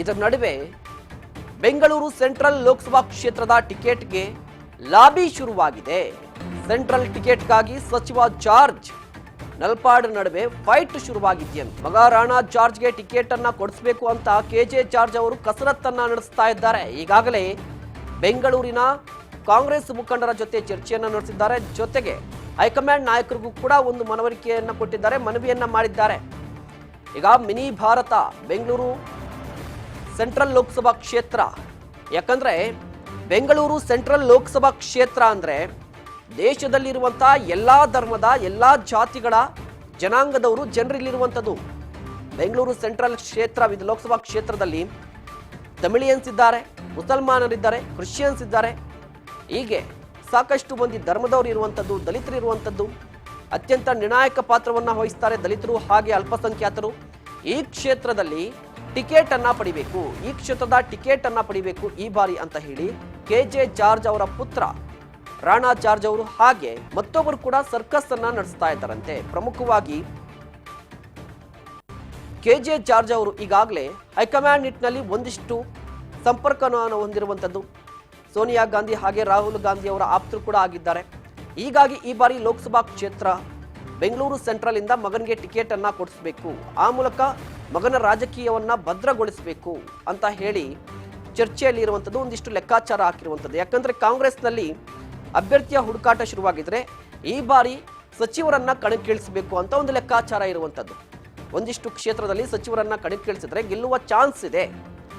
ಇದರ ನಡುವೆ ಬೆಂಗಳೂರು ಸೆಂಟ್ರಲ್ ಲೋಕಸಭಾ ಕ್ಷೇತ್ರದ ಟಿಕೆಟ್ಗೆ ಲಾಬಿ ಶುರುವಾಗಿದೆ. ಸೆಂಟ್ರಲ್ ಟಿಕೆಟ್ಗಾಗಿ ಸಚಿವ ಜಾರ್ಜ್ ನಲ್ಪಾಡ್ ನಡುವೆ ಫೈಟ್ ಶುರುವಾಗಿದೆಯಂತೆ ಮಗ ರಾಣಾ ಜಾರ್ಜ್ಗೆ ಟಿಕೆಟ್ ಅನ್ನ ಕೊಡಿಸಬೇಕು ಅಂತ ಕೆಜೆ ಜಾರ್ಜ್ ಅವರು ಕಸರತ್ತನ್ನ ನಡೆಸ್ತಾ ಇದ್ದಾರೆ. ಈಗಾಗಲೇ ಬೆಂಗಳೂರಿನ ಕಾಂಗ್ರೆಸ್ ಮುಖಂಡರ ಜೊತೆ ಚರ್ಚೆಯನ್ನ ನಡೆಸಿದ್ದಾರೆ. ಜೊತೆಗೆ ಹೈಕಮಾಂಡ್ ನಾಯಕರಿಗೂ ಕೂಡ ಒಂದು ಮನವರಿಕೆಯನ್ನು ಕೊಟ್ಟಿದ್ದಾರೆ, ಮನವಿಯನ್ನ ಮಾಡಿದ್ದಾರೆ. ಈಗ ಮಿನಿ ಭಾರತ ಬೆಂಗಳೂರು ಸೆಂಟ್ರಲ್ ಲೋಕಸಭಾ ಕ್ಷೇತ್ರ. ಯಾಕಂದ್ರೆ ಬೆಂಗಳೂರು ಸೆಂಟ್ರಲ್ ಲೋಕಸಭಾ ಕ್ಷೇತ್ರ ಅಂದ್ರೆ ದೇಶದಲ್ಲಿರುವಂಥ ಎಲ್ಲಾ ಧರ್ಮದ, ಎಲ್ಲಾ ಜಾತಿಗಳ ಜನಾಂಗದವರು ಜನರಿಲ್ಲಿರುವಂಥದ್ದು. ಬೆಂಗಳೂರು ಸೆಂಟ್ರಲ್ ಕ್ಷೇತ್ರ ವಿದ್ ಲೋಕಸಭಾ ಕ್ಷೇತ್ರದಲ್ಲಿ ತಮಿಳಿಯನ್ಸ್ ಇದ್ದಾರೆ ಮುಸಲ್ಮಾನರಿದ್ದಾರೆ ಕ್ರಿಶ್ಚಿಯನ್ಸ್ ಇದ್ದಾರೆ ಹೀಗೆ ಸಾಕಷ್ಟು ಮಂದಿ ಧರ್ಮದವರು ಇರುವಂಥದ್ದು, ದಲಿತರು ಇರುವಂಥದ್ದು, ಅತ್ಯಂತ ನಿರ್ಣಾಯಕ ಪಾತ್ರವನ್ನು ವಹಿಸ್ತಾರೆ ದಲಿತರು ಹಾಗೆ ಅಲ್ಪಸಂಖ್ಯಾತರು. ಈ ಕ್ಷೇತ್ರದಲ್ಲಿ ಟಿಕೆಟ್ ಅನ್ನ ಪಡಿಬೇಕು, ಈ ಕ್ಷೇತ್ರದ ಟಿಕೆಟ್ ಅನ್ನ ಪಡಿಬೇಕು ಈ ಬಾರಿ ಅಂತ ಹೇಳಿ ಕೆ ಜೆ ಜಾರ್ಜ್ ಅವರ ಪುತ್ರ ರಾಣಾ ಜಾರ್ಜ್ ಅವರು ಹಾಗೆ ಮತ್ತೊಬ್ಬರು ಕೂಡ ಸರ್ಕಸ್ ಅನ್ನ ನಡೆಸ್ತಾ ಇದ್ದಾರಂತೆ. ಪ್ರಮುಖವಾಗಿ ಕೆ ಜೆ ಜಾರ್ಜ್ ಅವರು ಈಗಾಗಲೇ ಹೈಕಮಾಂಡ್ ನಿಟ್ಟಿನಲ್ಲಿ ಒಂದಿಷ್ಟು ಸಂಪರ್ಕವನ್ನು ಹೊಂದಿರುವಂಥದ್ದು. ಸೋನಿಯಾ ಗಾಂಧಿ ಹಾಗೆ ರಾಹುಲ್ ಗಾಂಧಿ ಅವರ ಆಪ್ತರು ಕೂಡ ಆಗಿದ್ದಾರೆ. ಹೀಗಾಗಿ ಈ ಬಾರಿ ಲೋಕಸಭಾ ಕ್ಷೇತ್ರ ಬೆಂಗಳೂರು ಸೆಂಟ್ರಲ್ ಇಂದ ಮಗನಿಗೆ ಟಿಕೆಟ್ ಅನ್ನ ಕೊಡಿಸಬೇಕು. ಆ ಮೂಲಕ ಮಗನ ರಾಜಕೀಯವನ್ನ ಭದ್ರಗೊಳಿಸಬೇಕು ಅಂತ ಹೇಳಿ ಚರ್ಚೆಯಲ್ಲಿ ಇರುವಂಥದ್ದು ಒಂದಿಷ್ಟು ಲೆಕ್ಕಾಚಾರ ಹಾಕಿರುವಂಥದ್ದು ಯಾಕಂದ್ರೆ ಕಾಂಗ್ರೆಸ್ನಲ್ಲಿ ಅಭ್ಯರ್ಥಿಯ ಹುಡುಕಾಟ ಶುರುವಾಗಿದ್ರೆ ಈ ಬಾರಿ ಸಚಿವರನ್ನ ಕಣಕ್ಕಿಳಿಸಬೇಕು ಅಂತ ಒಂದು ಲೆಕ್ಕಾಚಾರ ಇರುವಂಥದ್ದು ಒಂದಿಷ್ಟು ಕ್ಷೇತ್ರದಲ್ಲಿ ಸಚಿವರನ್ನ ಕಣಕ್ಕಿಳಿಸಿದ್ರೆ ಗೆಲ್ಲುವ ಚಾನ್ಸ್ ಇದೆ.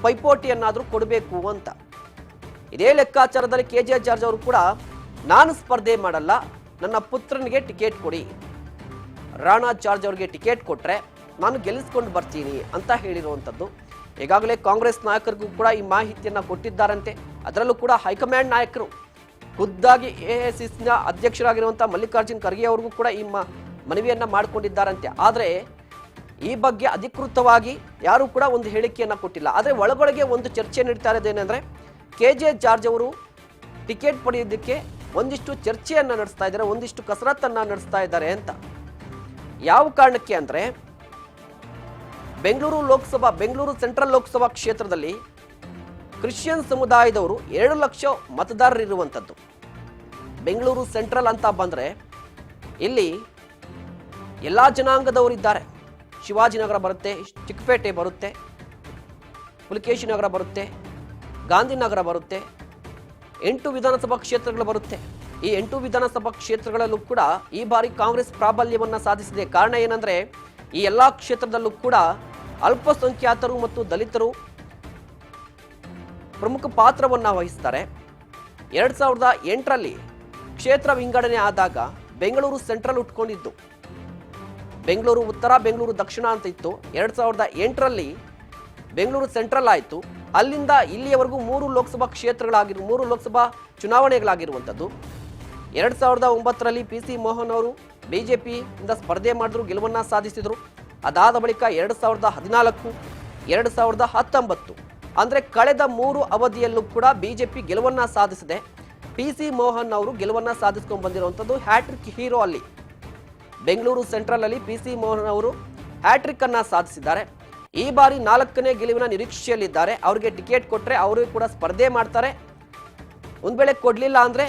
ಪೈಪೋಟಿಯನ್ನಾದರೂ ಕೊಡಬೇಕು ಅಂತ. ಇದೇ ಲೆಕ್ಕಾಚಾರದಲ್ಲಿ ಕೆ ಜೆ ಜಾರ್ಜ್ ಅವರು ಕೂಡ, ನಾನು ಸ್ಪರ್ಧೆ ಮಾಡಲ್ಲ, ನನ್ನ ಪುತ್ರನಿಗೆ ಟಿಕೆಟ್ ಕೊಡಿ ರಾಣಾ ಜಾರ್ಜ್ ಅವರಿಗೆ ಟಿಕೆಟ್ ಕೊಟ್ಟರೆ ನಾನು ಗೆಲ್ಲಿಸ್ಕೊಂಡು ಬರ್ತೀನಿ ಅಂತ ಹೇಳಿರುವಂಥದ್ದು. ಈಗಾಗಲೇ ಕಾಂಗ್ರೆಸ್ ನಾಯಕರಿಗೂ ಕೂಡ ಈ ಮಾಹಿತಿಯನ್ನು ಕೊಟ್ಟಿದ್ದಾರಂತೆ. ಅದರಲ್ಲೂ ಕೂಡ ಹೈಕಮಾಂಡ್ ನಾಯಕರು ಖುದ್ದಾಗಿ ಎ ನ ಅಧ್ಯಕ್ಷರಾಗಿರುವಂಥ ಮಲ್ಲಿಕಾರ್ಜುನ್ ಖರ್ಗೆ ಅವ್ರಿಗೂ ಕೂಡ ಈ ಮನವಿಯನ್ನ ಮಾಡಿಕೊಂಡಿದ್ದಾರಂತೆ. ಆದರೆ ಈ ಬಗ್ಗೆ ಅಧಿಕೃತವಾಗಿ ಯಾರೂ ಕೂಡ ಒಂದು ಹೇಳಿಕೆಯನ್ನು ಕೊಟ್ಟಿಲ್ಲ. ಆದರೆ ಒಳಗೊಳಗೆ ಒಂದು ಚರ್ಚೆ ನಡೀತಾ ಇರೋದೇನೆಂದರೆ ಕೆ ಜೆ ಜಾರ್ಜ್ ಅವರು ಟಿಕೆಟ್ ಪಡೆಯೋದಕ್ಕೆ ಒಂದಿಷ್ಟು ಚರ್ಚೆಯನ್ನು ನಡೆಸ್ತಾ ಇದ್ದಾರೆ, ಒಂದಿಷ್ಟು ಕಸರತ್ತನ್ನು ನಡೆಸ್ತಾ ಇದ್ದಾರೆ ಅಂತ. ಯಾವ ಕಾರಣಕ್ಕೆ ಅಂದರೆ ಬೆಂಗಳೂರು ಲೋಕಸಭಾ, ಬೆಂಗಳೂರು ಸೆಂಟ್ರಲ್ ಲೋಕಸಭಾ ಕ್ಷೇತ್ರದಲ್ಲಿ ಕ್ರಿಶ್ಚಿಯನ್ ಸಮುದಾಯದವರು ಎರಡು ಲಕ್ಷ ಮತದಾರರಿರುವಂಥದ್ದು ಬೆಂಗಳೂರು ಸೆಂಟ್ರಲ್ ಅಂತ ಬಂದರೆ ಇಲ್ಲಿ ಎಲ್ಲ ಜನಾಂಗದವರಿದ್ದಾರೆ ಶಿವಾಜಿನಗರ ಬರುತ್ತೆ, ಚಿಕ್ಕಪೇಟೆ ಬರುತ್ತೆ, ಪುಲಿಕೇಶಿ ನಗರ ಬರುತ್ತೆ, ಗಾಂಧಿನಗರ ಬರುತ್ತೆ, ಎಂಟು ವಿಧಾನಸಭಾ ಕ್ಷೇತ್ರಗಳು ಬರುತ್ತೆ. ಈ ಎಂಟು ವಿಧಾನಸಭಾ ಕ್ಷೇತ್ರಗಳಲ್ಲೂ ಕೂಡ ಈ ಬಾರಿ ಕಾಂಗ್ರೆಸ್ ಪ್ರಾಬಲ್ಯವನ್ನು ಸಾಧಿಸಿದೆ ಕಾರಣ ಏನಂದ್ರೆ ಈ ಎಲ್ಲಾ ಕ್ಷೇತ್ರದಲ್ಲೂ ಕೂಡ ಅಲ್ಪಸಂಖ್ಯಾತರು ಮತ್ತು ದಲಿತರು ಪ್ರಮುಖ ಪಾತ್ರವನ್ನು ವಹಿಸ್ತಾರೆ. ಎರಡು ಸಾವಿರದ ಎಂಟರಲ್ಲಿ ಕ್ಷೇತ್ರ ವಿಂಗಡಣೆ ಆದಾಗ ಬೆಂಗಳೂರು ಸೆಂಟ್ರಲ್ ಉಟ್ಕೊಂಡಿದ್ದು. ಬೆಂಗಳೂರು ಉತ್ತರ, ಬೆಂಗಳೂರು ದಕ್ಷಿಣ ಅಂತ ಇತ್ತು. ಎರಡು ಸಾವಿರದ ಎಂಟರಲ್ಲಿ ಬೆಂಗಳೂರು ಸೆಂಟ್ರಲ್ ಆಯಿತು. ಅಲ್ಲಿಂದ ಇಲ್ಲಿಯವರೆಗೂ ಮೂರು ಲೋಕಸಭಾ ಕ್ಷೇತ್ರಗಳಾಗಿರು, ಮೂರು ಲೋಕಸಭಾ ಚುನಾವಣೆಗಳಾಗಿರುವಂಥದ್ದು. ಎರಡ್ ಸಾವಿರದ ಒಂಬತ್ತರಲ್ಲಿ ಪಿ ಸಿ ಮೋಹನ್ ಅವರು ಬಿಜೆಪಿಯಿಂದ ಸ್ಪರ್ಧೆ ಮಾಡಿದ್ರು, ಗೆಲುವನ್ನ ಸಾಧಿಸಿದರು. ಅದಾದ ಬಳಿಕ ಎರಡು ಸಾವಿರದ ಹದಿನಾಲ್ಕು, ಎರಡು ಸಾವಿರದ ಹತ್ತೊಂಬತ್ತು, ಅಂದರೆ ಕಳೆದ ಮೂರು ಅವಧಿಯಲ್ಲೂ ಕೂಡ ಬಿಜೆಪಿ ಗೆಲುವನ್ನ ಸಾಧಿಸಿದೆ. ಪಿ ಸಿ ಮೋಹನ್ ಅವರು ಗೆಲುವನ್ನ ಸಾಧಿಸ್ಕೊಂಡು ಬಂದಿರುವಂಥದ್ದು ಹ್ಯಾಟ್ರಿಕ್ ಹೀರೋ ಅಲ್ಲಿ. ಬೆಂಗಳೂರು ಸೆಂಟ್ರಲ್ ಅಲ್ಲಿ ಪಿ ಸಿ ಮೋಹನ್ ಅವರು ಹ್ಯಾಟ್ರಿಕ್ ಅನ್ನ ಸಾಧಿಸಿದ್ದಾರೆ. ಈ ಬಾರಿ ನಾಲ್ಕನೇ ಗೆಲುವಿನ ನಿರೀಕ್ಷೆಯಲ್ಲಿದ್ದಾರೆ. ಅವರಿಗೆ ಟಿಕೆಟ್ ಕೊಟ್ಟರೆ ಅವರು ಕೂಡ ಸ್ಪರ್ಧೆ ಮಾಡ್ತಾರೆ. ಒಂದು ವೇಳೆ ಕೊಡಲಿಲ್ಲ ಅಂದ್ರೆ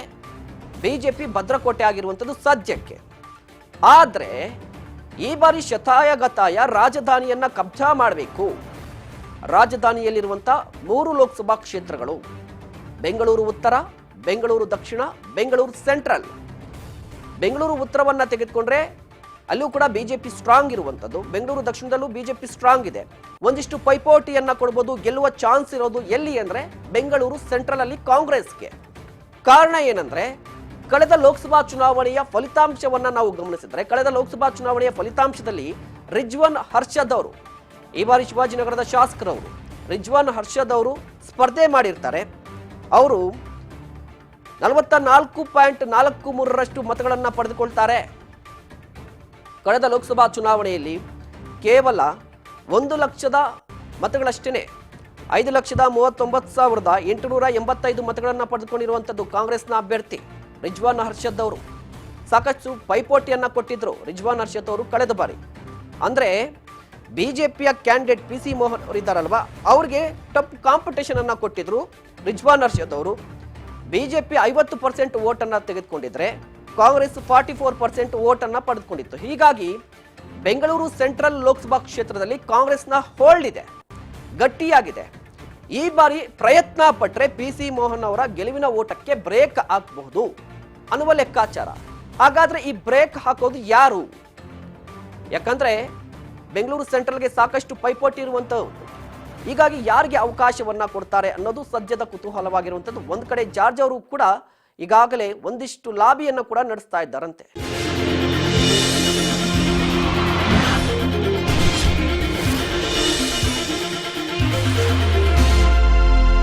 ಬಿಜೆಪಿ ಭದ್ರಕೋಟೆ ಆಗಿರುವಂಥದ್ದು ಸದ್ಯಕ್ಕೆ. ಆದರೆ ಈ ಬಾರಿ ಶತಾಯಗತಾಯ ರಾಜಧಾನಿಯನ್ನು ಕಬ್ಜಾ ಮಾಡಬೇಕು. ರಾಜಧಾನಿಯಲ್ಲಿರುವಂಥ ಮೂರು ಲೋಕಸಭಾ ಕ್ಷೇತ್ರಗಳು. ಬೆಂಗಳೂರು ಉತ್ತರ, ಬೆಂಗಳೂರು ದಕ್ಷಿಣ, ಬೆಂಗಳೂರು ಸೆಂಟ್ರಲ್. ಬೆಂಗಳೂರು ಉತ್ತರವನ್ನು ತೆಗೆದುಕೊಂಡ್ರೆ ಅಲ್ಲೂ ಕೂಡ ಬಿಜೆಪಿ ಸ್ಟ್ರಾಂಗ್ ಇರುವಂಥದ್ದು. ಬೆಂಗಳೂರು ದಕ್ಷಿಣದಲ್ಲೂ ಬಿಜೆಪಿ ಸ್ಟ್ರಾಂಗ್ ಇದೆ. ಒಂದಿಷ್ಟು ಪೈಪೋಟಿಯನ್ನ ಕೊಡ್ಬೋದು, ಗೆಲ್ಲುವ ಚಾನ್ಸ್ ಇರೋದು ಎಲ್ಲಿ ಅಂದರೆ ಬೆಂಗಳೂರು ಸೆಂಟ್ರಲ್ ಅಲ್ಲಿ ಕಾಂಗ್ರೆಸ್ಗೆ. ಕಾರಣ ಏನಂದ್ರೆ ಕಳೆದ ಲೋಕಸಭಾ ಚುನಾವಣೆಯ ಫಲಿತಾಂಶವನ್ನ ನಾವು ಗಮನಿಸಿದರೆ, ಕಳೆದ ಲೋಕಸಭಾ ಚುನಾವಣೆಯ ಫಲಿತಾಂಶದಲ್ಲಿ ರಿಜ್ವಾನ್ ಹರ್ಷದ್ ಅವರು, ಈ ಬಾರಿ ಶಿವಾಜಿನಗರದ ಶಾಸಕರವರು ರಿಜ್ವಾನ್ ಹರ್ಷದ್ ಅವರು ಸ್ಪರ್ಧೆ ಮಾಡಿರ್ತಾರೆ. ಅವರು ನಲವತ್ತ ನಾಲ್ಕು ಪಾಯಿಂಟ್ ನಾಲ್ಕು ಮೂರರಷ್ಟು ಮತಗಳನ್ನು ಪಡೆದುಕೊಳ್ತಾರೆ. ಕಳೆದ ಲೋಕಸಭಾ ಚುನಾವಣೆಯಲ್ಲಿ ಕೇವಲ ಒಂದು ಲಕ್ಷದ ಮತಗಳಷ್ಟೇ ಐದು ಲಕ್ಷದ ಮೂವತ್ತೊಂಬತ್ತು ಸಾವಿರದ ಎಂಟುನೂರ ಎಂಬತ್ತೈದು ಮತಗಳನ್ನು ಪಡೆದುಕೊಂಡಿರುವಂಥದ್ದು ಕಾಂಗ್ರೆಸ್ನ ಅಭ್ಯರ್ಥಿ. ರಿಜ್ವಾನ್ ಹರ್ಷದ್ ಅವರು. ಸಾಕಷ್ಟು ಪೈಪೋಟಿಯನ್ನ ಕೊಟ್ಟಿದ್ರು ರಿಜ್ವಾನ್ ಹರ್ಷದ್ ಅವರು ಕಳೆದ ಬಾರಿ. ಅಂದ್ರೆ ಬಿಜೆಪಿಯ ಕ್ಯಾಂಡಿಡೇಟ್ ಪಿ ಸಿ ಮೋಹನ್ ಅವರು ಇದ್ದಾರಲ್ವ, ಅವ್ರಿಗೆ ಟಫ್ ಕಾಂಪಿಟೇಷನ್ ಅನ್ನ ಕೊಟ್ಟಿದ್ರು ರಿಜ್ವಾನ್ ಅರ್ಷದ್ ಅವರು. ಬಿಜೆಪಿ ಐವತ್ತು ಪರ್ಸೆಂಟ್ ಓಟನ್ನು ತೆಗೆದುಕೊಂಡಿದ್ರೆ ಕಾಂಗ್ರೆಸ್ ಫಾರ್ಟಿ ಫೋರ್ ಪರ್ಸೆಂಟ್ ಓಟನ್ನು ಪಡೆದುಕೊಂಡಿತ್ತು. ಹೀಗಾಗಿ ಬೆಂಗಳೂರು ಸೆಂಟ್ರಲ್ ಲೋಕಸಭಾ ಕ್ಷೇತ್ರದಲ್ಲಿ ಕಾಂಗ್ರೆಸ್ನ ಹೋಲ್ಡ್ ಇದೆ, ಗಟ್ಟಿಯಾಗಿದೆ. ಈ ಬಾರಿ ಪ್ರಯತ್ನ ಪಟ್ಟರೆ ಪಿ ಸಿ ಮೋಹನ್ ಅವರ ಗೆಲುವಿನ ಓಟಕ್ಕೆ ಬ್ರೇಕ್ ಹಾಕಬಹುದು. ಅನ್ನುವ ಲೆಕ್ಕಾಚಾರ. ಹಾಗಾದ್ರೆ ಈ ಬ್ರೇಕ್ ಹಾಕೋದು ಯಾರು? ಯಾಕಂದ್ರೆ ಬೆಂಗಳೂರು ಸೆಂಟ್ರಲ್ಗೆ ಸಾಕಷ್ಟು ಪೈಪೋಟಿ ಇರುವಂಥದ್ದು ಹೀಗಾಗಿ ಯಾರಿಗೆ ಅವಕಾಶವನ್ನ ಕೊಡ್ತಾರೆ ಅನ್ನೋದು ಸದ್ಯದ ಕುತೂಹಲವಾಗಿರುವಂಥದ್ದು ಒಂದು ಕಡೆ ಜಾರ್ಜ್ ಅವರು ಕೂಡ ಈಗಾಗಲೇ ಒಂದಿಷ್ಟು ಲಾಬಿಯನ್ನು ಕೂಡ ನಡೆಸ್ತಾ ಇದ್ದಾರಂತೆ.